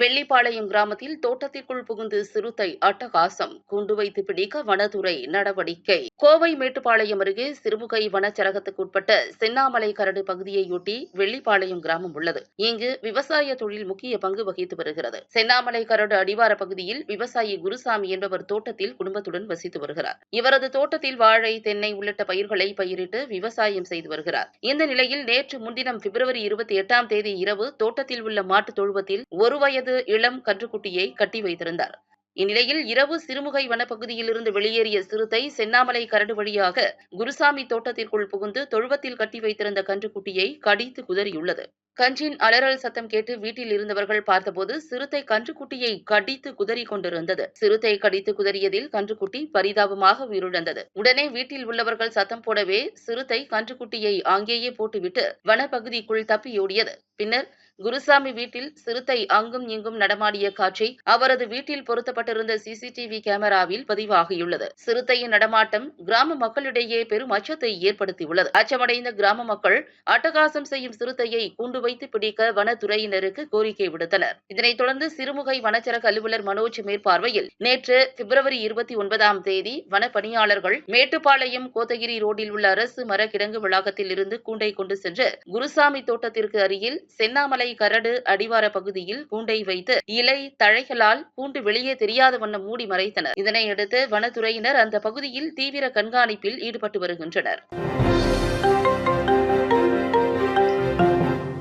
வெள்ளிப்பாளையம் கிராமத்தில் தோட்டத்திற்குள் புகுந்து சிறுத்தை அட்டகாசம். குண்டு வைத்து பிடிக்க வனத்துறை நடவடிக்கை. கோவை மேட்டுப்பாளையம் அருகே சிறுமுகை வனச்சரகத்துக்குட்பட்ட சென்னாமலை கரடு பகுதியையொட்டி வெள்ளிப்பாளையம் கிராமம் உள்ளது. இங்கு விவசாய தொழில் முக்கிய பங்கு வகித்து வருகிறது. சென்னாமலை கரடு அடிவார பகுதியில் விவசாயி குருசாமி என்பவர் தோட்டத்தில் குடும்பத்துடன் வசித்து வருகிறார். இவரது தோட்டத்தில் வாழை தென்னை உள்ளிட்ட பயிர்களை பயிரிட்டு விவசாயம் செய்து வருகிறார். இந்த நிலையில் நேற்று முன்தினம் பிப்ரவரி இருபத்தி எட்டாம் தேதி இரவு தோட்டத்தில் உள்ள மாட்டுத் தொழுவத்தில் ஒரு வயது இளம் கன்றுக்குட்டியை கட்டி வைத்திருந்தார். இந்நிலையில் இரவு சிறுமுகை வனப்பகுதியிலிருந்து வெளியேறிய சிறுத்தை சென்னாமலை கரடு வழியாக குருசாமி தோட்டத்திற்குள் புகுந்து தொழுவத்தில் கட்டி வைத்திருந்த கன்றுக்குட்டியை கடித்து குதறியுள்ளது. கன்றின் அலறல் சத்தம் கேட்டு வீட்டில் இருந்தவர்கள் பார்த்தபோது சிறுத்தை கன்றுக்குட்டியை கடித்து குதறி கொண்டிருந்தது. சிறுத்தை கடித்து குதறியதில் கன்றுக்குட்டி பரிதாபமாக உயிரிழந்தது. உடனே வீட்டில் உள்ளவர்கள் சத்தம் போடவே சிறுத்தை கன்றுக்குட்டியை அங்கேயே போட்டுவிட்டு வனப்பகுதிக்குள் தப்பியோடியது. பின்னர் குருசாமி வீட்டில் சிறுத்தை அங்கும் இங்கும் நடமாடிய காட்சி அவரது வீட்டில் பொருத்தப்பட்டிருந்த சிசிடிவி கேமராவில் பதிவாகியுள்ளது. சிறுத்தையின் நடமாட்டம் கிராம மக்களிடையே பெரும் அச்சத்தை ஏற்படுத்தியுள்ளது. அச்சமடைந்த கிராம மக்கள் அட்டகாசம் செய்யும் சிறுத்தையை கூண்டு வைத்து பிடிக்க வனத்துறையினருக்கு கோரிக்கை விடுத்தனர். இதனைத் தொடர்ந்து சிறுமுகை வனச்சரக அலுவலர் மனோஜ் மேற்பார்வையில் நேற்று பிப்ரவரி இருபத்தி ஒன்பதாம் தேதி வனப்பணியாளர்கள் மேட்டுப்பாளையம் கோத்தகிரி ரோட்டில் உள்ள அரசு மர கிடங்கு வளாகத்தில் இருந்து கூண்டை கொண்டு சென்று குருசாமி தோட்டத்திற்கு அருகில் சென்னாமலை கரடு அடிவார பகுதியில் கூண்டை வைத்து இலை தழைகளால் கூண்டு வெளியே தெரியாத வண்ணம் மூடி மறைத்தனர். இதனையடுத்து வனத்துறையினர் அந்த பகுதியில் தீவிர கண்காணிப்பில் ஈடுபட்டு வருகின்றனர்.